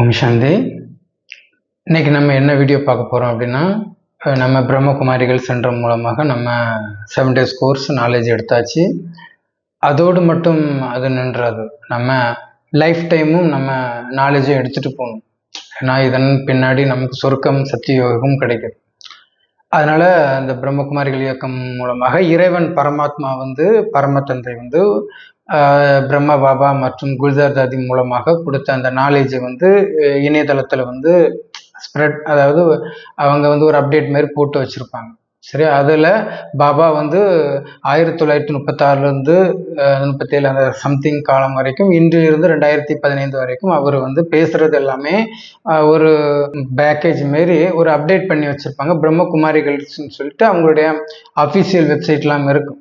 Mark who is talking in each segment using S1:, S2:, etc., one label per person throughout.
S1: ஓம் சாந்தி இன்னைக்கு நம்ம என்ன வீடியோ பார்க்க போகிறோம் அப்படின்னா நம்ம பிரம்மகுமாரிகள் சென்டர் மூலமாக நம்ம செவன் டேஸ் கோர்ஸ் நாலேஜ் எடுத்தாச்சு. அதோடு மட்டும் அது நின்றாது. நம்ம லைஃப் டைமும் நம்ம நாலேஜும் எடுத்துகிட்டு போகணும். ஏன்னா இதன் பின்னாடி நமக்கு சொருக்கம் சத்தியோகம் கிடைக்குது. அதனால் இந்த பிரம்மகுமாரிகள் இயக்கம் மூலமாக இறைவன் பரமாத்மா வந்து பரமதந்தை வந்து பிரம்ம பாபா மற்றும் குல்தார் தாதி மூலமாக கொடுத்த அந்த நாலேஜை வந்து இணையதளத்தில் வந்து ஸ்ப்ரெட் அதாவது அவங்க வந்து ஒரு அப்டேட் மாதிரி போட்டு வச்சுருப்பாங்க. சரி அதில் பாபா வந்து ஆயிரத்தி தொள்ளாயிரத்தி முப்பத்தாறுலேருந்து முப்பத்தேழு அந்த சம்திங் காலம் வரைக்கும் இன்றிலிருந்து ரெண்டாயிரத்தி பதினைந்து வரைக்கும் அவர் வந்து பேசுறது எல்லாமே ஒரு பேக்கேஜ் மாரி ஒரு அப்டேட் பண்ணி வச்சுருப்பாங்க. பிரம்மகுமாரிகள்ஸ்ன்னு சொல்லிட்டு அவங்களுடைய அஃபிஷியல் வெப்சைட்லாம் இருக்கும்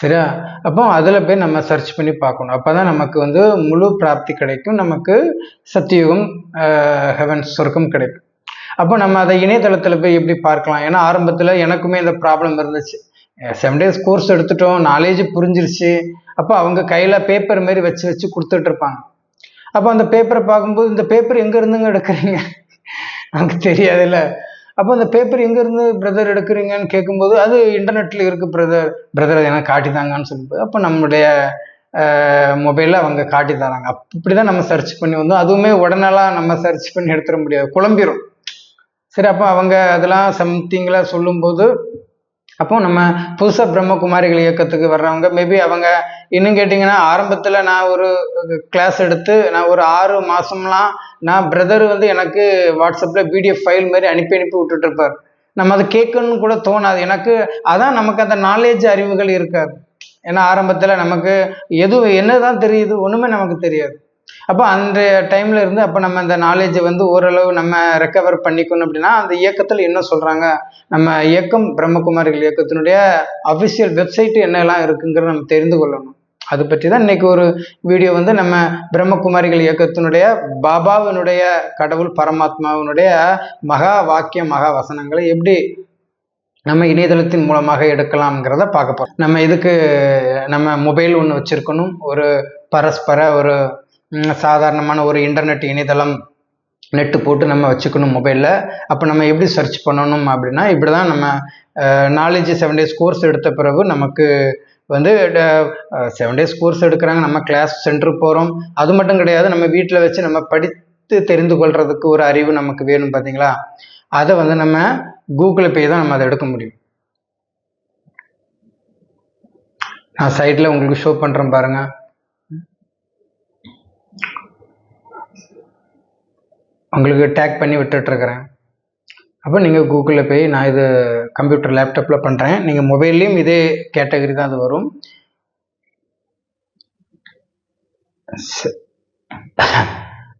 S1: சரியா? அப்போ அதில் போய் நம்ம சர்ச் பண்ணி பார்க்கணும். அப்போ தான் நமக்கு வந்து முழு பிராப்தி கிடைக்கும். நமக்கு சத்தியுகம் ஹெவன் சொர்க்கம் கிடைக்கும். அப்போ நம்ம அதை இணையதளத்தில் போய் எப்படி பார்க்கலாம்? ஏன்னா ஆரம்பத்தில் எனக்குமே இந்த ப்ராப்ளம் இருந்துச்சு. செவன் டேஸ் கோர்ஸ் எடுத்துட்டோம். நாலேஜ் புரிஞ்சிருச்சு. அப்போ அவங்க கையில் பேப்பர் மாரி வச்சு வச்சு கொடுத்துட்டு இருப்பாங்க. அப்போ அந்த பேப்பரை பார்க்கும்போது இந்த பேப்பர் எங்கே இருந்துங்க எடுக்கிறீங்க? நமக்கு தெரியாதுல்ல. அப்போ அந்த பேப்பர் எங்கேருந்து பிரதர் எடுக்கிறீங்கன்னு கேட்கும்போது அது இன்டர்நெட்டில் இருக்குது பிரதர் பிரதர் எனக்கு காட்டி தாங்கன்னு சொல்லும்போது அப்போ நம்மளுடைய மொபைலில் அவங்க காட்டி தராங்க. அப்படி தான் நம்ம சர்ச் பண்ணி வந்தோம். அதுவுமே உடனெல்லாம் நம்ம சர்ச் பண்ணி எடுத்துட முடியாது. குழம்பிரும். சரி அப்போ அவங்க அதெல்லாம் சம்திங்கில் சொல்லும்போது அப்போ நம்ம புதுசாக பிரம்மகுமாரிகள் இயக்கத்துக்கு வர்றவங்க மேபி அவங்க இன்னும் கேட்டிங்கன்னா ஆரம்பத்தில் நான் ஒரு கிளாஸ் எடுத்து நான் ஒரு ஆறு மாதம்லாம் நான் பிரதர் வந்து எனக்கு வாட்ஸ்அப்பில் பிடிஎஃப் ஃபைல் மாதிரி அனுப்பி அனுப்பி விட்டுட்ருப்பார் நம்ம அதை கேட்கணும்னு கூட தோணாது. எனக்கு அதான் நமக்கு அந்த நாலேஜ் அறிவுகள் இருக்காது. ஏன்னா ஆரம்பத்தில் நமக்கு எது என்னதான் தெரியுது ஒன்றுமே நமக்கு தெரியாது. அப்போ அந்த டைம்ல இருந்து அப்போ நம்ம அந்த நாலேஜை வந்து ஓரளவு நம்ம ரெக்கவர் பண்ணிக்கணும் அப்படின்னா அந்த இயக்கத்தில் என்ன சொல்றாங்க? நம்ம இயக்கம் பிரம்மகுமாரிகள் இயக்கத்தினுடைய அஃபிஷியல் வெப்சைட்டு என்னெல்லாம் இருக்குங்கிறத நம்ம தெரிந்து கொள்ளணும். அது பற்றி தான் இன்னைக்கு ஒரு வீடியோ வந்து நம்ம பிரம்மகுமாரிகள் இயக்கத்தினுடைய பாபாவினுடைய கடவுள் பரமாத்மாவினுடைய மகா வாக்கிய மகா வசனங்களை எப்படி நம்ம இணையதளத்தின் மூலமாக எடுக்கலாம்ங்கிறத பார்க்க போறோம். நம்ம இதுக்கு நம்ம மொபைல் ஒன்று வச்சிருக்கணும். ஒரு பரஸ்பர ஒரு சாதாரணமான ஒரு இன்டர்நெட் இணையதளம் நெட்டு போட்டு நம்ம வச்சுக்கணும் மொபைலில் அப்போ நம்ம எப்படி சர்ச் பண்ணணும் அப்படின்னா இப்படி தான் நம்ம நாலேஜ் செவன் டேஸ் கோர்ஸ் எடுத்த பிறகு நமக்கு வந்து செவன் டேஸ் கோர்ஸ் எடுக்கிறாங்க. நம்ம கிளாஸ் சென்டருக்கு போகிறோம் அது மட்டும் கிடையாது நம்ம வீட்டில் வச்சு நம்ம படித்து தெரிந்து கொள்றதுக்கு ஒரு அறிவு நமக்கு வேணும் பார்த்தீங்களா அதை வந்து நம்ம கூகுளில் போய் தான் நம்ம அதை எடுக்க முடியும். நான் சைடில் உங்களுக்கு ஷோ பண்ணுறேன் பாருங்கள் உங்களுக்கு டேக் பண்ணி விட்டுட்ருக்கிறேன். அப்போ நீங்கள் கூகுளில் போய் நான் இது கம்ப்யூட்டர் லேப்டாப்பில் பண்ணுறேன் நீங்கள் மொபைல்லையும் இதே கேட்டகரி தான் அது வரும்.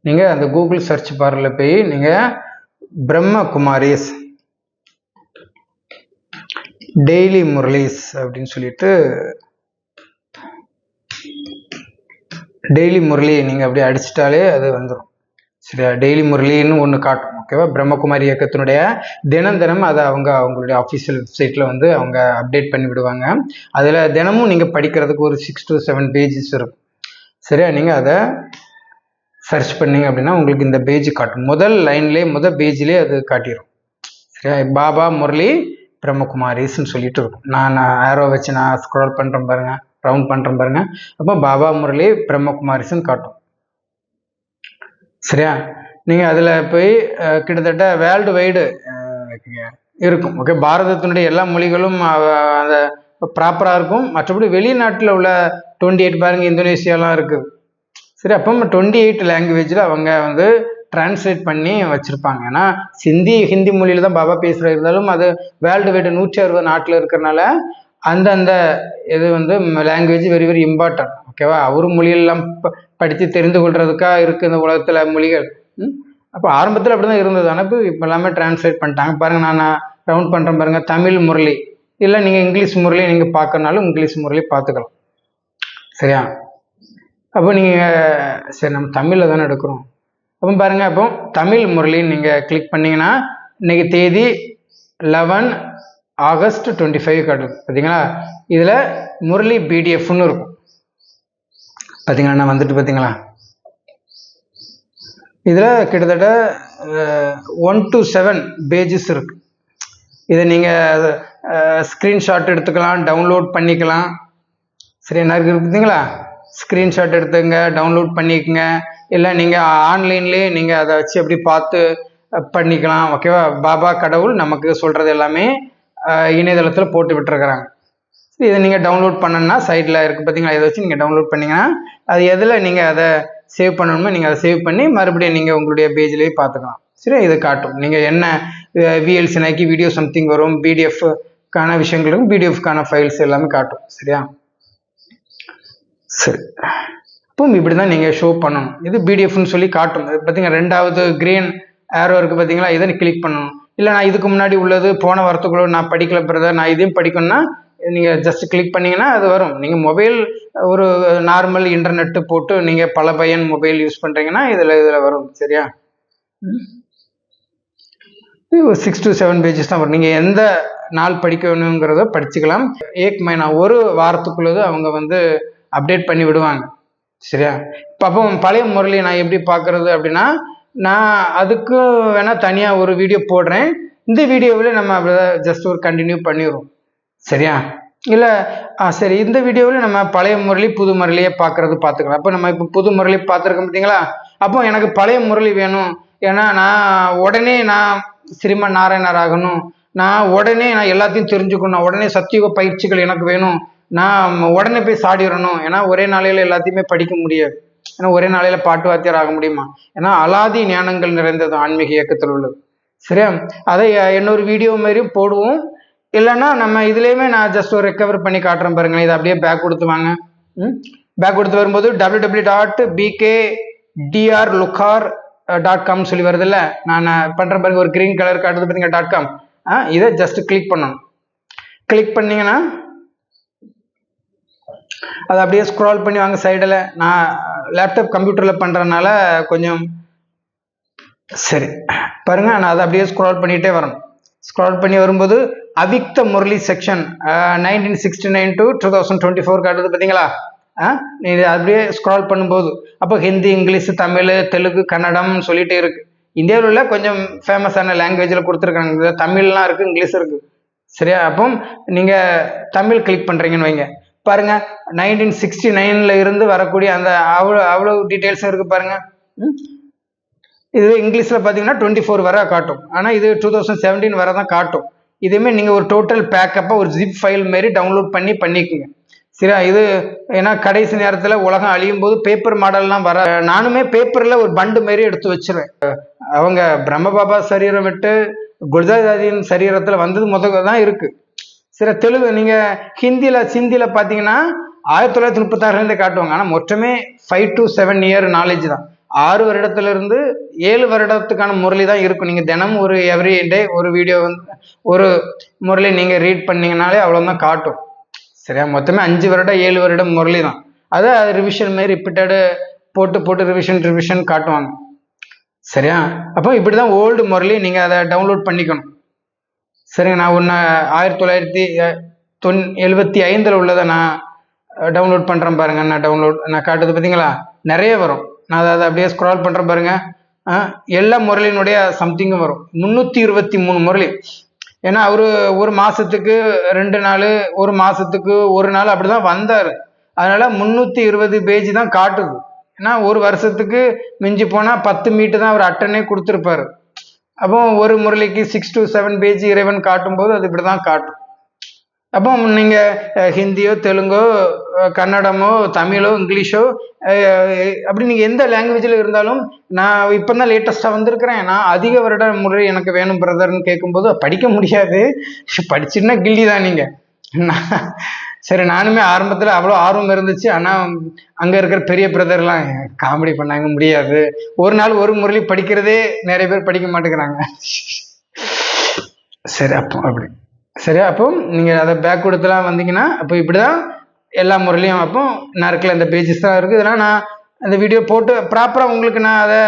S1: நீங்கள் அந்த கூகுள் சர்ச் பாரில் போய் நீங்கள் பிரம்மகுமாரிஸ் டெய்லி முரளிஸ் அப்படின்னு சொல்லிட்டு டெய்லி முரளி நீங்கள் அப்படியே அடிச்சிட்டாலே அது வந்துடும் சரியா டெய்லி முரளின்னு ஒன்று காட்டும் ஓகேவா பிரம்மகுமாரி இயக்கத்தினுடைய தினம் தினம் அதை அவங்க அவங்களுடைய அஃபிஷியல் வெப்சைட்டில் வந்து அவங்க அப்டேட் பண்ணி விடுவாங்க. அதில் தினமும் நீங்கள் படிக்கிறதுக்கு ஒரு சிக்ஸ் டு செவன் பேஜஸ் இருக்கும். சரியா? நீங்கள் அதை சர்ச் பண்ணீங்க அப்படின்னா உங்களுக்கு இந்த பேஜ் காட்டும். முதல் லைன்லேயே முதல் பேஜ்லேயே அது காட்டிடும் சரியா? பாபா முரளி பிரம்மகுமாரிஸ்ன்னு சொல்லிட்டு இருக்கும். நான் ஆரோ வச்சு நான் ஸ்க்ரோல் பண்ணுறேன் பாருங்க ரவுண்ட் பண்ணுறேன் பாருங்க. அப்போ பாபா முரளி பிரம்மகுமாரிஸ்ன்னு காட்டும். சரியா? நீங்கள் அதில் போய் கிட்டத்தட்ட வேர்ல்டு வைடு இருக்கும். ஓகே பாரதத்தினுடைய எல்லா மொழிகளும் அந்த ப்ராப்பராக இருக்கும். மற்றபடி வெளிநாட்டில் உள்ள டுவெண்ட்டி எயிட் பாருங்க இந்தோனேஷியாலாம் இருக்குது சரி அப்போ டுவெண்ட்டி எயிட் லாங்குவேஜில் அவங்க வந்து டிரான்ஸ்லேட் பண்ணி வச்சுருப்பாங்க. ஏன்னா சிந்தி ஹிந்தி மொழியில் தான் பாபா பேசுகிற இருந்தாலும் அது வேர்ல்டு வைடு நூற்றி அறுபது நாட்டில் இருக்கிறனால அந்தந்த இது வந்து லாங்குவேஜ் வெரி வெரி இம்பார்ட்டன்ட் ஓகேவா? அவர் மொழியெல்லாம் ப- படித்து தெரிந்து கொள்றதுக்காக இருக்குது இந்த உலகத்தில் மொழிகள். ம்? அப்போ ஆரம்பத்தில் அப்படி தான் இருந்தது. ஆனால் இப்போ இப்போ எல்லாமே டிரான்ஸ்லேட் பண்ணிட்டாங்க. பாருங்கள் நான் ரவுண்ட் பண்ணுறேன் பாருங்கள் தமிழ் முரளி. இல்லை நீங்கள் இங்கிலீஷ் முரளி நீங்கள் பார்க்கறனாலும் இங்கிலீஷ் முரளி பார்த்துக்கலாம். சரியா? அப்போ நீங்கள் சரி நம்ம தமிழில் தானே எடுக்கிறோம். அப்போ பாருங்கள் அப்போ தமிழ் முரளின்னு நீங்கள் கிளிக் பண்ணீங்கன்னா இன்னைக்கு தேதி லெவன் ஆகஸ்ட் டுவெண்ட்டி ஃபைவ் காட்டுது பார்த்தீங்களா இதில் முரளி பிடிஎஃப்னு இருக்கும். பார்த்தீங்களா நான் வந்துட்டு பார்த்தீங்களா இதில் கிட்டத்தட்ட ஒன் டு செவன் பேஜஸ் இருக்கு. இதை நீங்கள் ஸ்க்ரீன்ஷாட் எடுத்துக்கலாம் டவுன்லோட் பண்ணிக்கலாம். சரி என்ன இருக்கு பார்த்தீங்களா ஸ்க்ரீன்ஷாட் எடுத்துங்க டவுன்லோட் பண்ணிக்கங்க. இல்லை நீங்கள் ஆன்லைன்லேயே நீங்கள் அதை வச்சு அப்படி பார்த்து பண்ணிக்கலாம். ஓகேவா பாபா கடவுள் நமக்கு சொல்கிறது எல்லாமே இணையதளத்தில் போட்டு விட்டுருக்குறாங்க. இதை நீங்கள் டவுன்லோட் பண்ணணும்னா சைடில் இருக்குது பார்த்தீங்களா இதை வச்சு நீங்கள் டவுன்லோட் பண்ணிங்கன்னா அது எதில் நீங்கள் அதை சேவ் பண்ணணுமோ நீங்கள் அதை சேவ் பண்ணி மறுபடியும் நீங்கள் உங்களுடைய பேஜ்லேயே பார்த்துக்கலாம். சரி இது காட்டும். நீங்கள் என்ன விஎல்சினாக்கி வீடியோ சம்திங் வரும் பிடிஎஃப்கான விஷயங்களுக்கும் பிடிஎஃப்கான ஃபைல்ஸ் எல்லாமே காட்டும். சரியா? சரி. இப்போ இப்படி தான் நீங்கள் ஷோ பண்ணணும். இது பிடிஎஃப்னு சொல்லி காட்டும். இது பார்த்தீங்கன்னா ரெண்டாவது கிரீன் ஏரோ இருக்குது பார்த்தீங்களா இதை கிளிக் பண்ணணும். இல்லை நான் இதுக்கு முன்னாடி உள்ளது போன வாரத்துக்குள்ள நான் படிக்கல பிரதர் நான் இதையும் படிக்கணும்னா நீங்கள் ஜஸ்ட் கிளிக் பண்ணிங்கன்னா அது வரும். நீங்கள் மொபைல் ஒரு நார்மல் இன்டர்நெட்டு போட்டு நீங்கள் பல பையன் மொபைல் யூஸ் பண்ணுறீங்கன்னா இதில் இதில் வரும். சரியா? ஒரு சிக்ஸ் டு செவன் பேஜஸ் தான் வரும். நீங்கள் எந்த நாள் படிக்கணுங்கிறத படிச்சுக்கலாம். ஏக் மைனா ஒரு வாரத்துக்குள்ளது அவங்க வந்து அப்டேட் பண்ணி விடுவாங்க. சரியா? இப்போ அப்போ பழைய முரளி நான் எப்படி பார்க்குறது அப்படின்னா நான் அதுக்கு வேணால் தனியாக ஒரு வீடியோ போடுறேன். இந்த வீடியோவில் நம்ம ஜஸ்ட் ஒரு கண்டினியூ பண்ணிடுவோம் சரியா? இல்லை ஆ சரி இந்த வீடியோவில் நம்ம பழைய முரளி புது முரளியை பார்க்கறது பார்த்துக்கலாம். அப்போ நம்ம இப்போ புது முரளி பார்த்துருக்கோம் பார்த்தீங்களா? அப்போ எனக்கு பழைய முரளி வேணும். ஏன்னா நான் உடனே நான் ஸ்ரீமன் நாராயணர் ஆகணும். நான் உடனே நான் எல்லாத்தையும் தெரிஞ்சுக்கணும். உடனே சத்தியுக பயிற்சிகள் எனக்கு வேணும். நான் உடனே போய் சாடிடணும். ஏன்னா ஒரே நாளையில் எல்லாத்தையுமே படிக்க முடியாது. ஏன்னா ஒரே நாளையில் பாட்டு வாத்தியார் ஆக முடியுமா? ஏன்னா அலாதி ஞானங்கள் நிறைந்தது ஆன்மீக இயக்கத்தில் உள்ளது. சரியா? அதை இன்னொரு வீடியோ மாதிரியும் போடுவோம். இல்லைன்னா நம்ம இதுலேயுமே நான் ஜஸ்ட் ஒரு ரெக்கவர் பண்ணி காட்டுறேன் பாருங்களேன். இதை அப்படியே பேக் கொடுத்து வாங்க. ம்? பேக் கொடுத்து வரும்போது W W dot PK TR looker dot com சொல்லி வருதுல்ல? நான் பண்ணுற பாருங்க ஒரு க்ரீன் கலர் காட்டுது பார்த்தீங்க டாட் காம் ஆ இதை ஜஸ்ட் கிளிக் பண்ணணும். கிளிக் பண்ணீங்கன்னா அதை அப்படியே ஸ்க்ரால் பண்ணி வாங்க சைடில் நான் லேப்டாப் கம்ப்யூட்டரில் பண்ணுறதுனால கொஞ்சம் சரி. பாருங்க நான் அதை அப்படியே ஸ்க்ரால் பண்ணிகிட்டே வரணும். ஸ்க்ரால் பண்ணி வரும்போது அவிக்த Murali section nineteen sixty nine to two thousand twenty four காட்டுது பார்த்தீங்களா? ஆ நீ அப்படியே ஸ்க்ரால் பண்ணும்போது. அப்போ ஹிந்தி இங்கிலீஷ் தமிழ் தெலுங்கு கன்னடம்னு சொல்லிட்டே இருக்கு. இந்தியாவில் உள்ள கொஞ்சம் ஃபேமஸான லாங்குவேஜில் கொடுத்துருக்காங்க. தமிழ்லாம் இருக்குது இங்கிலீஷ் இருக்குது சரியா? அப்போ நீங்கள் தமிழ் கிளிக் பண்ணுறீங்கன்னு வைங்க. பாருங்க நைன்டீன் சிக்ஸ்டி நைனில் இருந்து வரக்கூடிய அந்த அவ்வளோ அவ்வளோ டீட்டெயில்ஸும் இருக்குது பாருங்க. ம்? இது இங்கிலீஷில் பார்த்தீங்கன்னா டுவெண்ட்டி ஃபோர் வரை காட்டும். ஆனால் இது டூ தௌசண்ட் செவன்டீன் வரை தான் காட்டும். இதுவுமே நீங்கள் ஒரு டோட்டல் பேக்கப்பாக ஒரு ஜிப் ஃபைல் மாரி டவுன்லோட் பண்ணி பண்ணிக்கோங்க. சரியா? இது ஏன்னா கடைசி நேரத்தில் உலகம் அழியும் போது பேப்பர் மாடல்லாம் வர நானுமே பேப்பரில் ஒரு பண்டு மாரி எடுத்து வச்சிருவேன். அவங்க பிரம்ம பாபா சரீரம் விட்டு குருதாதாதியின் சரீரத்தில் வந்தது முதல்ல தான் இருக்குது சரி தெலுங்கு நீங்கள் ஹிந்தியில் சிந்தியில் பார்த்தீங்கன்னா ஆயிரத்தி தொள்ளாயிரத்தி முப்பத்தாறுலேருந்து காட்டுவாங்க. ஆனால் மொத்தமே five to seven year knowledge தான். ஆறு வருடத்திலிருந்து ஏழு வருடத்துக்கான முரளி தான் இருக்கும். நீங்கள் தினமும் ஒரு எவ்ரி டே ஒரு வீடியோ வந்து ஒரு முரளி நீங்கள் ரீட் பண்ணீங்கனாலே அவ்வளோதான் காட்டும். சரியா? மொத்தமே அஞ்சு வருடம் ஏழு வருடம் முரளி தான் அதை ரிவிஷன் மாதிரி ரிப்பீட்டடு போட்டு போட்டு ரிவிஷன் ரிவிஷன் காட்டுவாங்க. சரியா? அப்போ இப்படி தான் ஓல்டு முரளி நீங்கள் அதை டவுன்லோட் பண்ணிக்கணும். சரிங்க நான் ஒன்று ஆயிரத்தி தொள்ளாயிரத்தி தொன் எழுபத்தி ஐந்தில் உள்ளதை நான் டவுன்லோட் பண்ணுறேன் பாருங்க. நான் டவுன்லோட் நான் காட்டுறது பார்த்தீங்களா? நிறைய வரும். நான் அதை அதை அப்படியே ஸ்க்ரால் பண்ணுறேன் பாருங்க. எல்லா முரளினுடைய சம்திங்கும் வரும். முந்நூற்றி இருபத்தி மூணு முரளி. ஏன்னா அவர் ஒரு மாதத்துக்கு ரெண்டு நாள் ஒரு மாதத்துக்கு ஒரு நாள் அப்படி தான் வந்தார். அதனால் முந்நூற்றி இருபது பேஜ் தான் காட்டுது. ஏன்னா ஒரு வருஷத்துக்கு மிஞ்சி போனால் பத்து மீட்டு தான் அவர் அட்டனே கொடுத்துருப்பாரு. அப்போ ஒரு முரளிக்கு சிக்ஸ் டு செவன் பேஜ் இறைவன் காட்டும்போது அது இப்படி தான் காட்டும். அப்போ நீங்கள் ஹிந்தியோ தெலுங்கோ கன்னடமோ தமிழோ இங்கிலீஷோ அப்படி நீங்கள் எந்த லாங்குவேஜில் இருந்தாலும் நான் இப்போ தான் லேட்டஸ்ட்டாக வந்திருக்கிறேன். நான் அதிக வருட முறை எனக்கு வேணும் பிரதர்னு கேட்கும்போது படிக்க முடியாது. படிச்சுன்னா கில்லி தான் நீங்கள் சரி நானுமே ஆரம்பத்தில் அவ்வளோ ஆர்வம் இருந்துச்சு. ஆனால் அங்கே இருக்கிற பெரிய பிரதர்லாம் காமெடி பண்ணாங்க முடியாது. ஒரு நாள் ஒரு முரளி படிக்கிறதே நிறைய பேர் படிக்க மாட்டேங்கிறாங்க. சரி அப்போ அப்படி. சரியா? அப்போ நீங்கள் அதை பேக் கொடுத்துலாம் வந்தீங்கன்னா அப்போ இப்படி தான் எல்லா முறையிலையும் அப்போ நான் இருக்கல இந்த பேஜஸ் தான் இருக்குது இதெல்லாம் நான் அந்த வீடியோ போட்டு ப்ராப்பராக உங்களுக்கு நான் அதை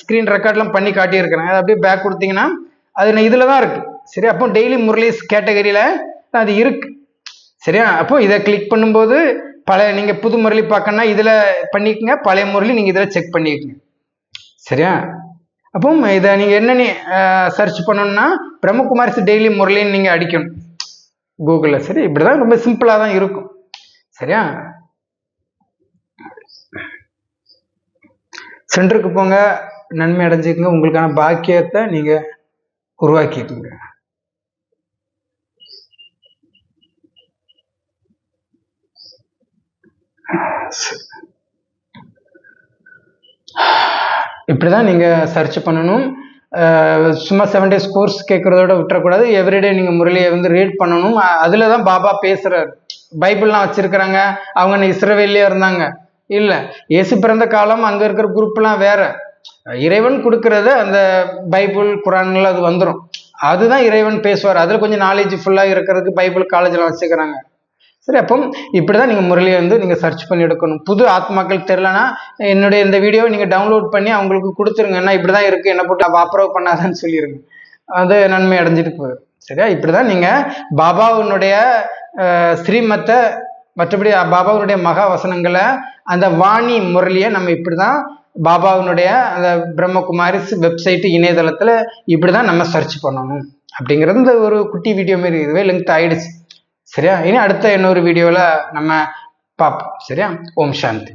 S1: ஸ்க்ரீன் ரெக்கார்ட்லாம் பண்ணி காட்டியிருக்கிறேன். அதை அப்படியே பேக் கொடுத்தீங்கன்னா அது நான் இதில் தான் இருக்குது சரி அப்போ டெய்லி முரளிஸ் கேட்டகரியில் அது இருக்குது சரியா? அப்போ இதை கிளிக் பண்ணும்போது பழைய நீங்கள் புது முரளி பார்க்கணுன்னா இதில் பண்ணிக்கங்க. பழைய முரளி நீங்கள் இதில் செக் பண்ணிக்கங்க. சரியா? அப்போ இதை நீங்கள் என்னென்னு சர்ச் பண்ணணும்னா பிரம்மகுமாரிஸ் டெய்லி முரளின்னு நீங்கள் அடிக்கணும். கூகுளில் சரி இப்படி தான் ரொம்ப சிம்பிளாக தான் இருக்கும். சரியா? சென்டருக்கு போங்க நன்மை அடைஞ்சுக்கங்க. உங்களுக்கான பாக்கியத்தை நீங்கள் உருவாக்கிக்கோங்க. இப்படி தான் நீங்கள் சர்ச் பண்ணணும் சும்மா செவன் டேஸ் கோர்ஸ் கேட்குறதோட விட்டுறக்கூடாது. எவ்ரிடே நீங்கள் முரளியை வந்து ரீட் பண்ணணும். அதில் தான் பாபா பேசுகிறார் பைபிள்லாம் வச்சுருக்கிறாங்க. அவங்க இஸ்ரவேலியாக இருந்தாங்க. இல்லை. இயேசு பிறந்த காலம் அங்கே இருக்கிற குரூப்லாம் வேற. இறைவன் கொடுக்கறத அந்த பைபிள் குரான்ல அது வந்துடும் அதுதான் இறைவன் பேசுவார். அதில் கொஞ்சம் நாலேஜ் ஃபுல்லாக இருக்கிறதுக்கு பைபிள் காலேஜ்லாம் வச்சுக்கிறாங்க சரி அப்போ இப்படி தான் நீங்கள் முரளியை வந்து நீங்கள் சர்ச் பண்ணி எடுக்கணும். புது ஆத்மாக்கள் தெரிலனா என்னுடைய இந்த வீடியோவை நீங்கள் டவுன்லோட் பண்ணி அவங்களுக்கு கொடுத்துருங்க. என்ன இப்படி தான் இருக்குது என்ன போட்டு அப்ரோவ் பண்ணாதான்னு சொல்லிடுங்க அது நன்மை அடைஞ்சிட்டு போகுது. சரியா? இப்படி தான் நீங்கள் பாபாவுனுடைய ஸ்ரீமத்தை மற்றபடி பாபாவுடைய மகா வசனங்களை அந்த வாணி முரளியை நம்ம இப்படி தான் பாபாவினுடைய அந்த பிரம்மகுமாரிஸ் வெப்சைட்டு இணையதளத்தில் இப்படி தான் நம்ம சர்ச் பண்ணணும். அப்படிங்கிறது இந்த ஒரு குட்டி வீடியோ மாரி இதுவே லெங்க் ஆயிடுச்சு. சரியா? இனி அடுத்த இன்னொரு வீடியோவில் நம்ம பார்ப்போம் சரியா? ஓம் சாந்தி.